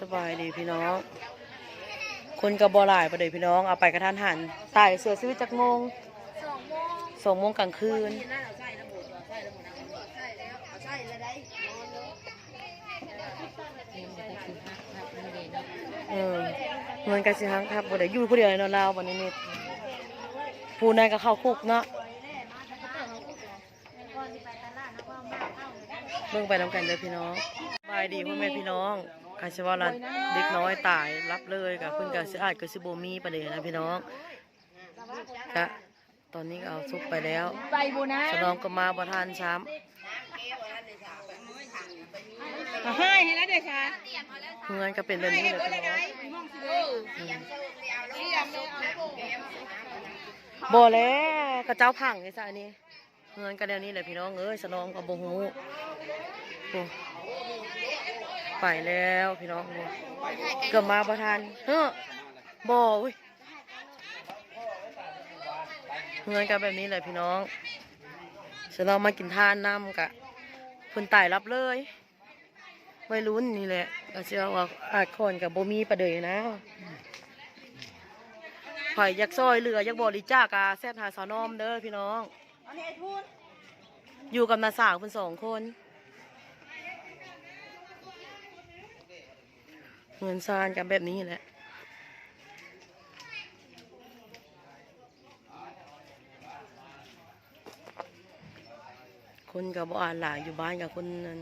สบายดีพี่น้อง คนกับบอหลายประเดี๋ยวพี่น้องเอาไปกระทันหันตายเสือซื้อจากโมงสองโมงสองโมงกลางคืนนี่น่าเอาใส่ระบุเอาใส่ระบุนะเด้นอนเลยเออเงินสิฮังครับบ่ได้อยู่ผู้เดียวในนอนลาววันนี้นี่ผู้นายก็เข้าคุกเนาะเบิ่งไปนำกันเด้อพี่น้องบายดีพ่อแม่พี่น้อง กาสิว่าละเด็กน้อยตายรับเลยกับเพิ่นก็สิอาจก็สิบ่มีประเด็นนะพี่น้องก็ตอนนี้ก็เอาซุกไปแล้วไปบูนะสนองก็มาบ่ทันช้ำให้ให้แล้วเด็กค่ะเงินก็เป็นแบบนี้เลยพี่น้องบ่แล้วกระเจ้าพังไอ้ซะอันนี้เงินก็เดี๋ยวนี้แหละพี่น้องเอ้ยสนองก็บ่ฮู้โอ้ ไปแล้วพี่น้องเกือบมาบ่ทันเฮ้อบ่อุ้ยเงินก็แบบนี้แหละพี่น้องสนองมากินทานน้ำกะเพิ่นตายรับเลยวัยรุ่นนี่แหละก็เชื่อว่าอาจคนกับโบมีประเดยนะข่อยอยากซอยเรืออยากบริจาคกาแซดหาสาวนอมเด้อพี่น้อง อยู่กับนาสาวเพิ่นสองคน เงินซานกันแบบนี้แหละคนกับบ่อ่านหลายอยู่บ้านกับคนนั้น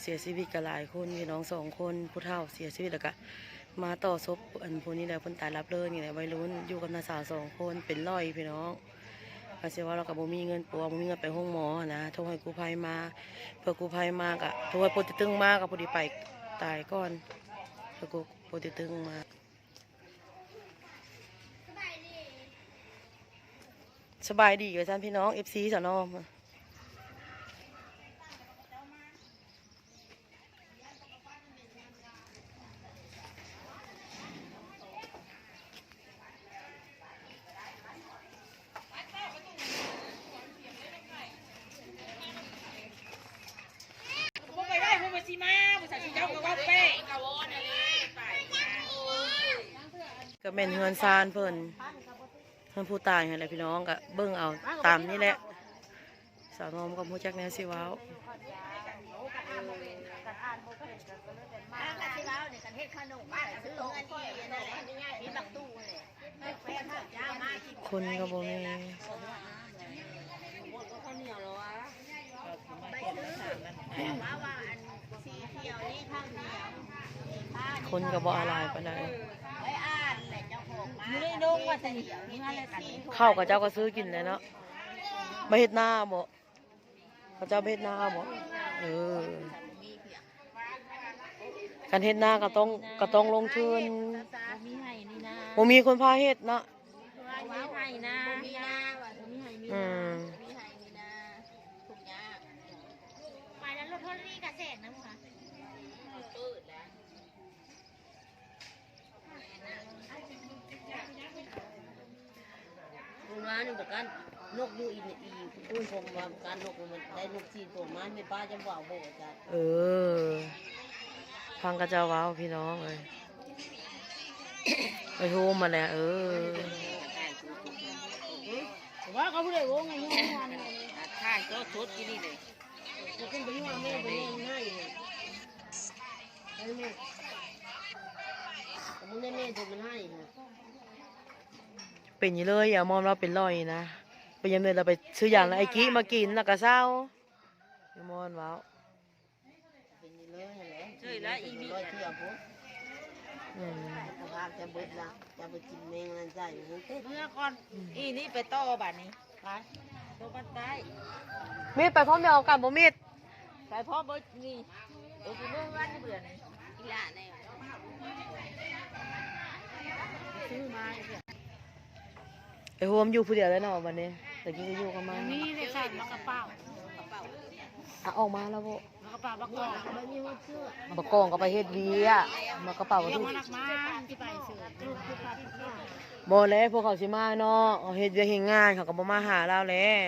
เสียชีวิตกับหลายคนพี่น้องสองคนผู้เฒ่าเสียชีวิตแล้วก็มาต่อศพอันพวกนี้แหละคนตายรับเลยนี่แหละวัยรุ่นอยู่กับนาสาวสองคนเป็นร้อยพี่น้องก็เชื่อว่าเรากับบ่มีเงินปัวบ่มีเงินไปห้องหมอนะโทรให้กู้ภัยมาเพื่อกู้ภัยมากอะโทรให้ปรติตึงมากกับพอดีไปตายก่อน แล้วกูโปรติตึงมาสบายดีกับท่านพี่น้องเอฟซีสนอม พวกไปได้พวกไปซีมาภาษาจีนเจ้าก็ว่าเป้กะวอนอะไรไป ก็เป็นเฮือนซานเพิ่นเพิ่นผู้ตายอะไรพี่น้องก็เบิ่งเอาตามนี่แหละ สาวนอมก็มู้จักแนวสิเว้ากะสิแล้วเนี่ยกันเฮ็ดขนมบ้านซื้อเงินที่นั่นแหละมีบักตู้เลยแฟนข้าวคนก็บ่มีข้าวเหนียวเหรอะไปซื้อว่าว่าอันเนี่ยวคนก็บ่อะไรปานใด องมาไม่ได้ลงว่าจะเหียวนี่อะไรกันข้าวกับเจ้าก็ซื้อกินเลยเนาะมาเฮ็ดหน้าบ่เขาเจ้าไปเฮ็ดหน้าบ่เออการเฮ็ดหน้าก็ต้องก็ต้องลงทุนมีให้นี่นะบ่มีคนพาเฮ็ดเนาะ มีให้นะมีนะมีให้มี อืม มีให้มีนะถูกยาก ไปแล้วรถโทรนี่กระแสนะมึงคะ เปิดแล้ว คุณมาหนึ่งประกันนกอยู่อีกอีกคุณผมว่าการนกมันได้นกจีนตัวมันไม่ป้าจะว่าโบจ้ะเออ ฟังกระเจ้าเว้าพี่น้องเอ้ยไปโทรมาแล้วเออว่าเขาไม่ได้วงไงยุ่งงานข้างก็ชุดที่นี่เลยจะขึ้นไปยุ่งแม่ไปเล่นง่ายเลยไอ้แม่ผมได้แม่ตัวมันให้นะ เป็นอย่างนี้เลยอย่ามองเราเป็นรอยนะเป็นอยังไงเราไปซื้ออย่างละไอ้กี้มากินแล้วก็เศร้าอย่ามองเว้าเป็นเลยแหละช่วยแล้วอีบีร้อยเที่ยวปุ๊บอืมสภาพจะเบิดละจะไปกินแมงนั่นใจมันเต้เมื่อก่อนอีนี่ไปต่อบัดนี้ไปตัวบันไดมีดไปพร้อมเดียวกันบ่มีดไปพ่อเบิดนี่โอ้คือเมื่อวันเบื่อนี่อีหล่าแน่ซื้อมาเนี่ย ไอ้โฮมอยู่ผู้เดียวแล้วเนาะวันนี้ แต่กี้ก็อยู่กับมันนี่เลยค่ะมากระเป๋าอะออกมาแล้วบ่มากระเป๋าบักกอกไม่มีหัวเชื่อบักกองก็ไปเฮ็ดเวียมากระเป๋าเรียทุกกมาหนักมากที่ไปเสือลูกคือพาทุกคนบ่แล้วพวกเขาสิมาเนาะเอาเฮ็ดเวียกเฮ็ดงานเขาก็บ่มาหาเราแล้ว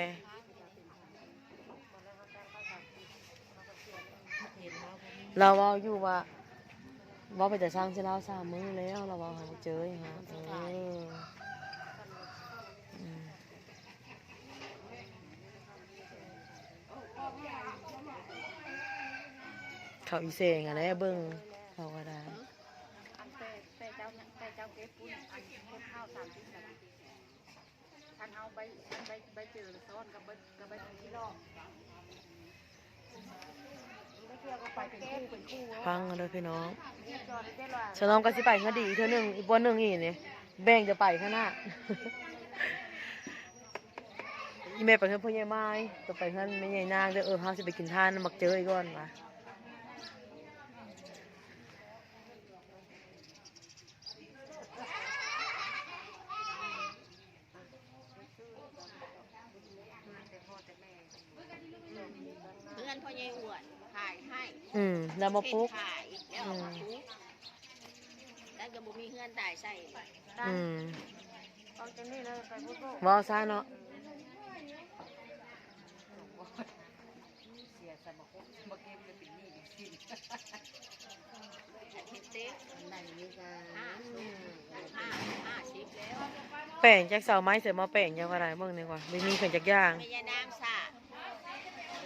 เราเอาอยู่ว่าว่าไปแต่สร้างเสลาวสามมื้อแล้วเราว่าหาเจอฮะเอออื เขาอีเซงอะไรเบิ้งเขาก็ได้อันแต่แต่เจ้าแต่เจ้าเก็บปุ้นอันเก็บข้าวสามชิ้นแบบท่านเอาใบอันใบใบเจอซ้อนกับใบกับใบที่รอบไม่เกี่ยวกับไปเป็นคู่เป็นคู่ฟังกันเลยพี่น้องจอดได้ว่าฉลองก็สิไปคดีเธอหนึ่งอีกวันหนึ่งอีกนี่แบ่งจะไปข้างหน้าอีเมลไปเพื่อนพ่อใหญ่ไม้ก็ไปเพื่อนแม่ใหญ่นางเด้อเออเฮาสิไปกินทานมักเจออีกก่อนวะ อนพ่อใหญ่อ้วนถ่ายให้อืมแล้วมาเป็นปุ๊กถ่ายแล้วเอามาปุ๊กแล้วก็บ่มีเฮือนตายใส่อืมเอาจังนี่เลยไปพูดโลกว่าซะเนาะเฮ็ดเต๊กไหนนี่ก็ห้าห้าห้าสิบแล้วแป้งจากเสาไม้เสร็จมาแป้งยังอะไรเบิ่งดีกว่าไม่มีเพิ่นจักอย่างแม่ยายนางสา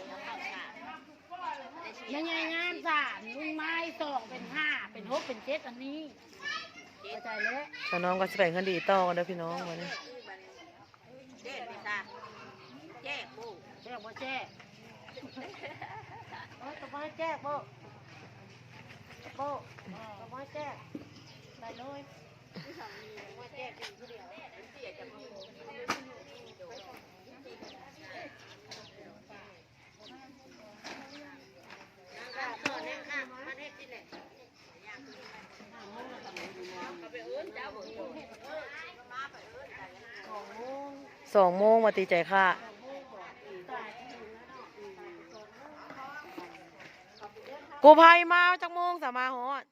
แล้วข้าวสา ยังไงงานสามลุงไม้สองเป็นห้าเป็นหกเป็นเจ็ดอันนี้เข้าใจแล้วแต่น้องก็สิไปคดีต่อกันเด้อพี่น้องวันนี้เด็ดไปซะแยกบูแจ้งว่าแจ้งเออตะไม้แจ้งโบ้ตะโบ้ตะไม้แจ้งไปเลยก่อนเนี่ยค่ะมาเฮ็ดที่ไหนเอาไปเอิ้นเจ้าบ่อยู่เออมาไปเอิ้นแต่ สองโมงมาตีใจค่ะ กูภัยมาจากโมงสามาฮอด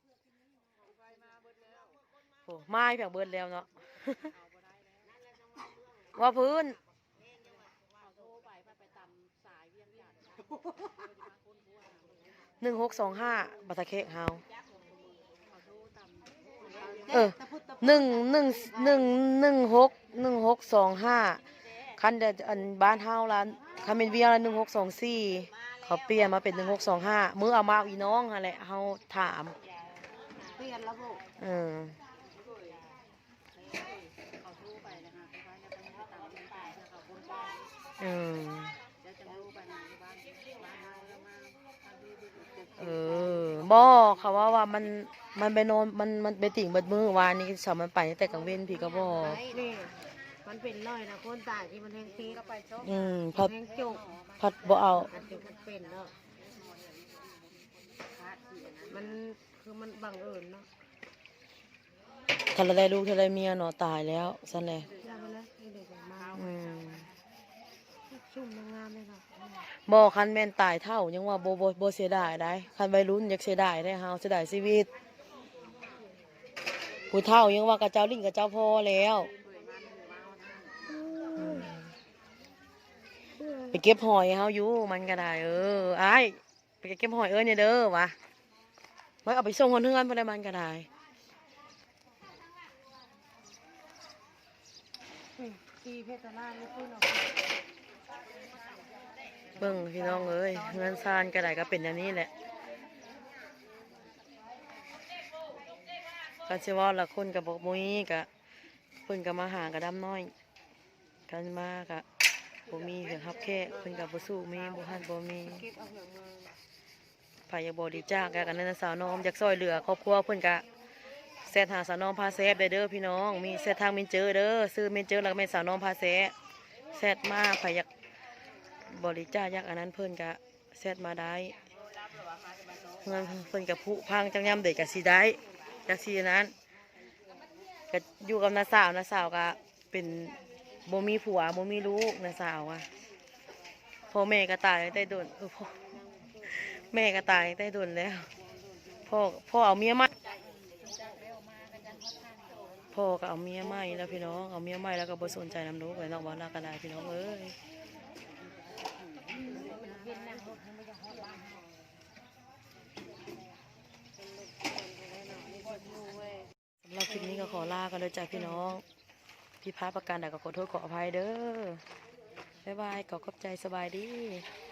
โอ้มาเพียงเบิดแล้วเนาะ ว่าพื้น หนึ่งหกสองห้าบัตรเค้กเฮา เออหนึ่งหนึ่งหนึ่งหนึ่งหกหนึ่งหกสองห้าคันเดอันบ้านเฮาร้านคันเป็นเวียงละหนึ่งหกสองสี่เขาเปลี่ยนมาเป็นหนึ่งหกสองห้ามือเอามาเอาอีน้องฮะแหละเฮาถามเปลี่ยนระบบเออเออแล้วจะรู้ไปในบ้านบ้านเฮาแล้วมาทางที่ที่เออบ่เขาว่าว่ามัน มันไปนอนมันมันไปติ่งเบิดมือวานนี้สาวมันไปตั้งแต่กลางเว้นพี่ก็บอก นี่มันเป็นร้อยนะคนตายที่มันแห้งตีก็ไปชกอืมพัดแห้งจุกพัดบ่เอาอันเป็นมันเป็นเนาะมันคือมันบังเอิญเนาะคันละได้ลูกทะเลเมียเนาะตายแล้วซั่นแหละยาไปเลยนี่เด็กมาอืมชุ่มงามเลยเนาะบ่คันแม่นตายเท่ายังว่าบ่บ่บ่เสียดายได้คันวัยรุ่นอยากเสียดายได้เฮาเสียดายชีวิต ผู้เฒ่ายังว่ากระเจ้าลิ้นกระเจ้าพอแล้วอืมไปเก็บหอยให้เฮาอยู่มันก็ได้เอออ้ายไปเก็บหอยเอ้ยเนี่ยเด้อวะไว้เอาไปส่งคนเฮือนบ่ได้มันก็ได้ตีเพชรนาไม่พูดเนาะเบิ่งพี่น้องเอ้ยเฮือนซานก็ได้ก็เป็นอย่างนี้แหละ ก็สิว่าละคนกับบ่มีก็เพิ่นก็มาหากระดำน้อยกันมากะบ่มีเหือฮับแค่เพิ่นกับบ่สู้มีบ่ฮันบ่มีเก็บเอายาบดีจ้ากะกันนันนะสาวน้อมอยากซอยเหลือครอบครัวเพิ่นกะแซดหาสาวน้อมพาแซบได้เด้อพี่น้อง มีแซดทางเมนเจอเด้อซื้อเมนเจอแล้วก็แม่นสาวน้อมพาแซะแซดมาไผอยากบริจาคอยากอันนั้นเพิ่นกะแซดมาได้เงินเพิ่นกะผุพังจังยามเด็กกะสิได้ จักสินั้นก็อยู่กับน้าสาวน้าสาวก็เป็นบ่มีผัวบ่มีลูกน้าสาวอะพ่อแม่ก็ตายตั้โดนเออพ่อแม่ก็ตายตั้โดนแล้วพ่อพ่อเอาเมียใหม่พ่อก็เอาเมียใหม่แล้วพี่น้องเอาเมียใหม่แล้วก็บ่สนใจน้ำลูกเลยน้องว่าลากระดาพี่น้องเอ้ย สำหรับคลิปนี้ก็ขอลากันเลยจ้ะพี่น้อง พี่พาประกันแต่ก็ขอโทษขออภัยเด้อบ๊ายบายขอขอบใจสบายดี